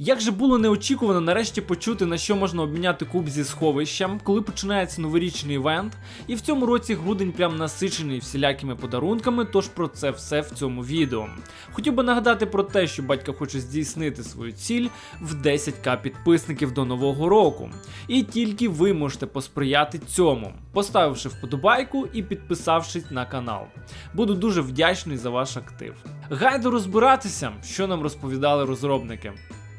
Як же було неочікувано нарешті почути, на що можна обміняти куб зі сховищем, коли починається новорічний івент, і в цьому році грудень прям насичений всілякими подарунками, тож про це все в цьому відео. Хотів би нагадати про те, що батько хоче здійснити свою ціль в 10к підписників до нового року. І тільки ви можете посприяти цьому, поставивши вподобайку і підписавшись на канал. Буду дуже вдячний за ваш актив. Гайду розбиратися, що нам розповідали розробники.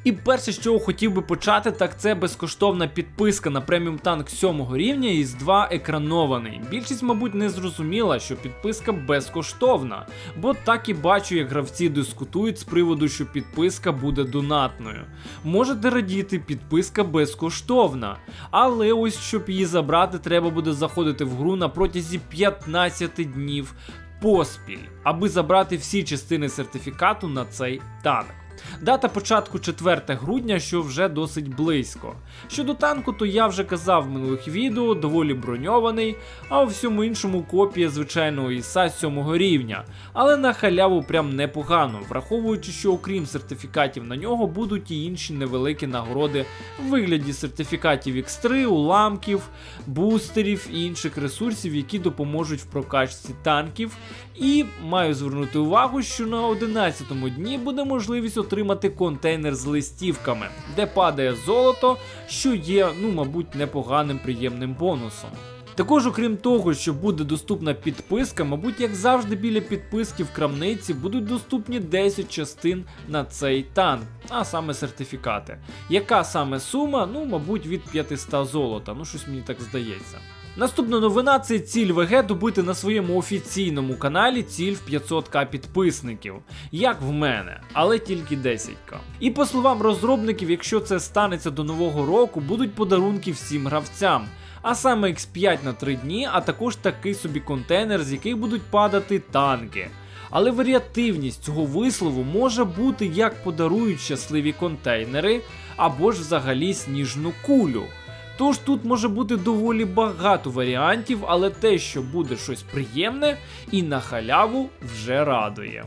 І перше, чого хотів би почати, так це безкоштовна підписка на преміум танк 7 рівня із 2 екранований. Більшість, мабуть, не зрозуміла, що підписка безкоштовна, бо так і бачу, як гравці дискутують з приводу, що підписка буде донатною. Можете радіти, підписка безкоштовна. Але ось щоб її забрати, треба буде заходити в гру на протязі 15 днів поспіль, аби забрати всі частини сертифікату на цей танк. Дата початку 4 грудня, що вже досить близько. Щодо танку, то я вже казав в минулих відео, доволі броньований, а у всьому іншому копія звичайного ІСа 7 рівня, але на халяву прям непогано, враховуючи, що окрім сертифікатів на нього будуть і інші невеликі нагороди в вигляді сертифікатів X3, уламків, бустерів і інших ресурсів, які допоможуть в прокачці танків. І маю звернути увагу, що на 11-му дні буде можливість контейнер з листівками, де падає золото, що є, ну, мабуть, непоганим приємним бонусом. Також, окрім того, що буде доступна підписка, мабуть, як завжди, біля підписки в крамниці будуть доступні 10 частин на цей танк, а саме сертифікати. Яка саме сума? Ну, мабуть, від 500 золота, ну щось мені так здається. Наступна новина це ціль ВГ добити на своєму офіційному каналі ціль в 500к підписників, як в мене, але тільки 10к. І по словам розробників, якщо це станеться до нового року, будуть подарунки всім гравцям. А саме X5 на 3 дні, а також такий собі контейнер, з яких будуть падати танки. Але варіативність цього вислову може бути як подарують щасливі контейнери, або ж взагалі сніжну кулю. Тож тут може бути доволі багато варіантів, але те, що буде щось приємне і на халяву вже радує.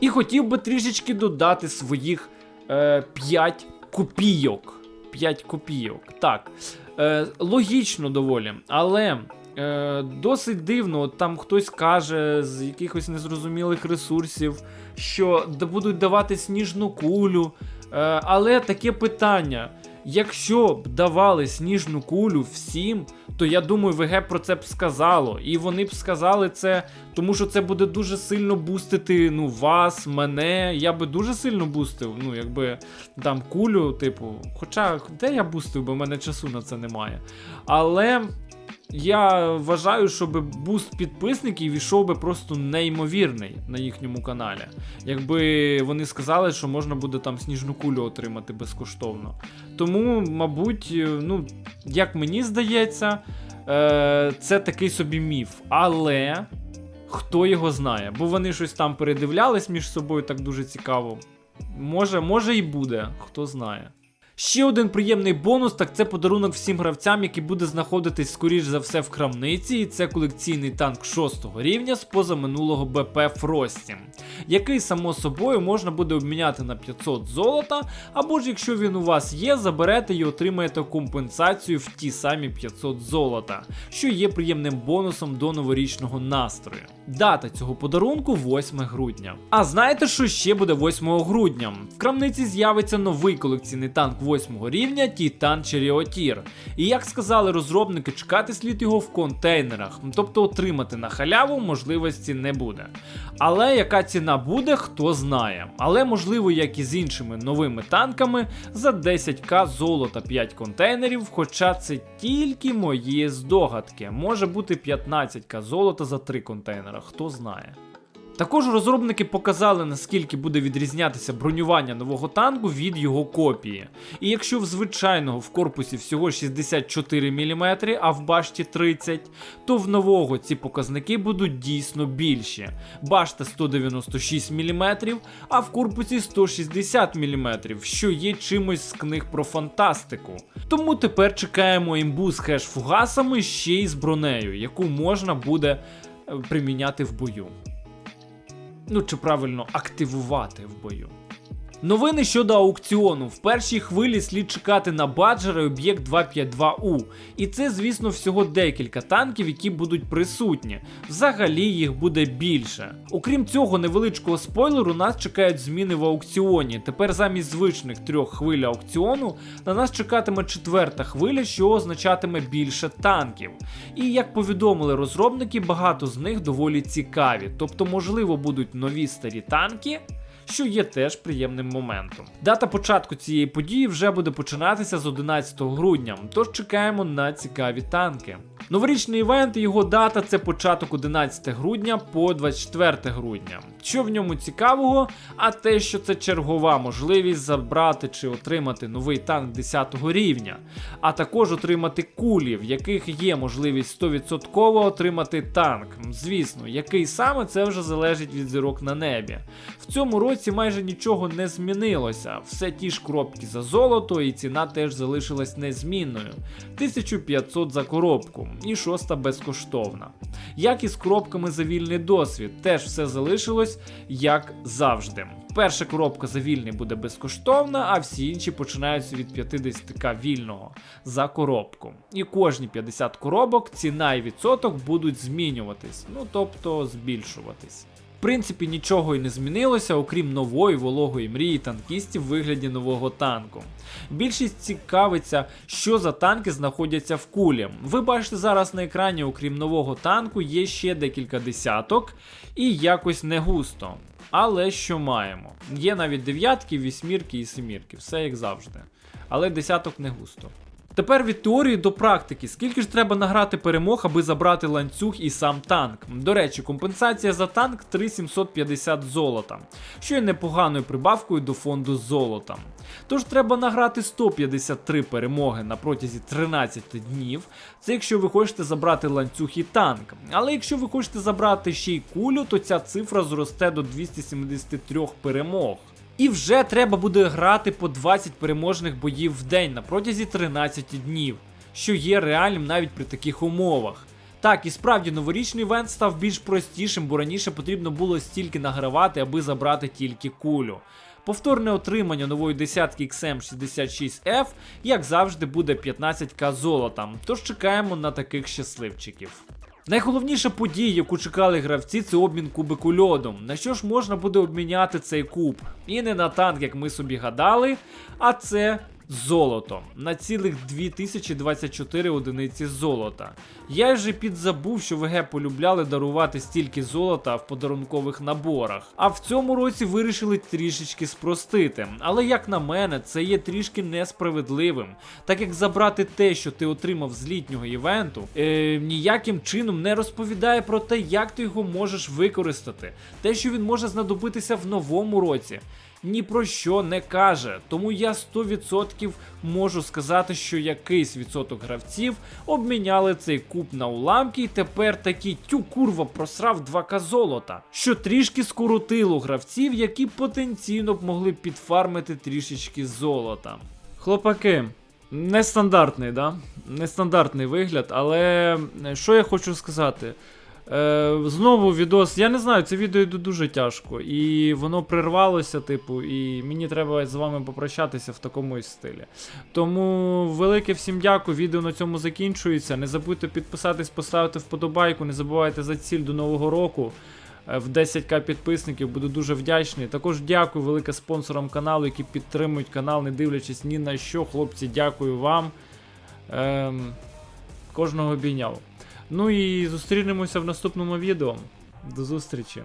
І хотів би трішечки додати своїх е, 5 копійок. 5 копійок. Так. Е, логічно доволі, але е, досить дивно, там хтось каже з якихось незрозумілих ресурсів, що будуть давати сніжну кулю. Е, але таке питання. Якщо б давали сніжну кулю всім, то я думаю, ВГ про це б сказало. І вони б сказали це, тому що це буде дуже сильно бустити ну, вас, мене. Я би дуже сильно бустив, ну, якби там кулю, типу. Хоча де я бустив, бо в мене часу на це немає. Але. Я вважаю, щоб буст підписників ішов би просто неймовірний на їхньому каналі. Якби вони сказали, що можна буде там сніжну кулю отримати безкоштовно. Тому, мабуть, е, ну, як мені здається, е, це такий собі міф. Але хто його знає? Бо вони щось там передивлялись між собою так дуже цікаво. Може, може і буде, хто знає. Ще один приємний бонус, так це подарунок всім гравцям, який буде знаходитись скоріш за все в крамниці, і це колекційний танк 6 рівня з позаминулого БП Фрості, який само собою можна буде обміняти на 500 золота, або ж якщо він у вас є, заберете і отримаєте компенсацію в ті самі 500 золота, що є приємним бонусом до новорічного настрою. Дата цього подарунку 8 грудня. А знаєте, що ще буде 8 грудня? В крамниці з'явиться новий колекційний танк 8 рівня Титан Черіотір. І як сказали розробники, чекати слід його в контейнерах, ну, тобто отримати на халяву можливості не буде. Але яка ціна буде, хто знає. Але можливо, як і з іншими новими танками, за 10к золота 5 контейнерів, хоча це тільки мої здогадки. Може бути 15к золота за 3 контейнера, хто знає. Також розробники показали, наскільки буде відрізнятися бронювання нового танку від його копії. І якщо в звичайного в корпусі всього 64 мм, а в башті 30, то в нового ці показники будуть дійсно більші. Башта 196 мм, а в корпусі 160 мм, що є чимось з книг про фантастику. Тому тепер чекаємо імбу з хеш-фугасами ще й з бронею, яку можна буде е, приміняти в бою. Ну, чи правильно активувати в бою. Новини щодо аукціону. В першій хвилі слід чекати на баджери об'єкт 252У. І це, звісно, всього декілька танків, які будуть присутні. Взагалі їх буде більше. Окрім цього невеличкого спойлеру, нас чекають зміни в аукціоні. Тепер замість звичних трьох хвиль аукціону на нас чекатиме четверта хвиля, що означатиме більше танків. І як повідомили розробники, багато з них доволі цікаві, тобто, можливо, будуть нові старі танки. Що є теж приємним моментом. Дата початку цієї події вже буде починатися з 11 грудня, тож чекаємо на цікаві танки. Новорічний івент і його дата це початок 11 грудня по 24 грудня. Що в ньому цікавого? А те, що це чергова можливість забрати чи отримати новий танк 10 рівня, а також отримати кулі, в яких є можливість 100% отримати танк. Звісно, який саме це вже залежить від зірок на небі. В цьому році майже нічого не змінилося. Все ті ж коробки за золото, і ціна теж залишилась незмінною. 1500 за коробку, і шоста безкоштовна. Як і з коробками за вільний досвід, теж все залишилось як завжди. Перша коробка за вільний буде безкоштовна, а всі інші починаються від 50к вільного за коробку. І кожні 50 коробок ціна і відсоток будуть змінюватись, ну тобто збільшуватись. Принципі, нічого і не змінилося, окрім нової вологої мрії танкістів в вигляді нового танку. Більшість цікавиться, що за танки знаходяться в кулі. Ви бачите зараз на екрані, окрім нового танку, є ще декілька десяток, і якось не густо. Але що маємо? Є навіть дев'ятки, вісьмірки і семірки, все як завжди. Але десяток не густо. Тепер від теорії до практики. Скільки ж треба награти перемог, аби забрати ланцюг і сам танк? До речі, компенсація за танк 3750 золота, що є непоганою прибавкою до фонду золота. Тож треба награти 153 перемоги на протязі 13 днів. Це якщо ви хочете забрати ланцюг і танк. Але якщо ви хочете забрати ще й кулю, то ця цифра зросте до 273 перемог. І вже треба буде грати по 20 переможних боїв в день на протязі 13 днів, що є реальним навіть при таких умовах. Так, і справді новорічний івент став більш простішим, бо раніше потрібно було стільки награвати, аби забрати тільки кулю. Повторне отримання нової десятки XM66F, як завжди, буде 15к золота, тож чекаємо на таких щасливчиків. Найголовніша подія, яку чекали гравці, це обмін кубику льодом. На що ж можна буде обміняти цей куб? І не на танк, як ми собі гадали, а це золото на цілих 2024 одиниці золота. Я вже підзабув, що ВГ полюбляли дарувати стільки золота в подарункових наборах. А в цьому році вирішили трішечки спростити. Але як на мене, це є трішки несправедливим, так як забрати те, що ти отримав з літнього івенту, е, ніяким чином не розповідає про те, як ти його можеш використати, те, що він може знадобитися в новому році ні про що не каже. Тому я 100% можу сказати, що якийсь відсоток гравців обміняли цей куб на уламки, і тепер такий тю курва просрав 2к золота, що трішки скоротило гравців, які потенційно б могли підфармити трішечки золота. Хлопаки. Нестандартний, да? Нестандартний вигляд, але е, що я хочу сказати? Е, Знову відос. Я не знаю, це відео йде дуже тяжко. І воно прервалося, типу, і мені треба з вами попрощатися в такому стилі. Тому велике всім дякую. Відео на цьому закінчується. Не забудьте підписатись, поставити вподобайку, не забувайте за ціль до Нового року. е, В 10к підписників буду дуже вдячний. Також дякую велике спонсорам каналу, які підтримують канал, не дивлячись ні на що. Хлопці, дякую вам. Ем, кожного обійняв. Ну і зустрінемося в наступному відео. До зустрічі!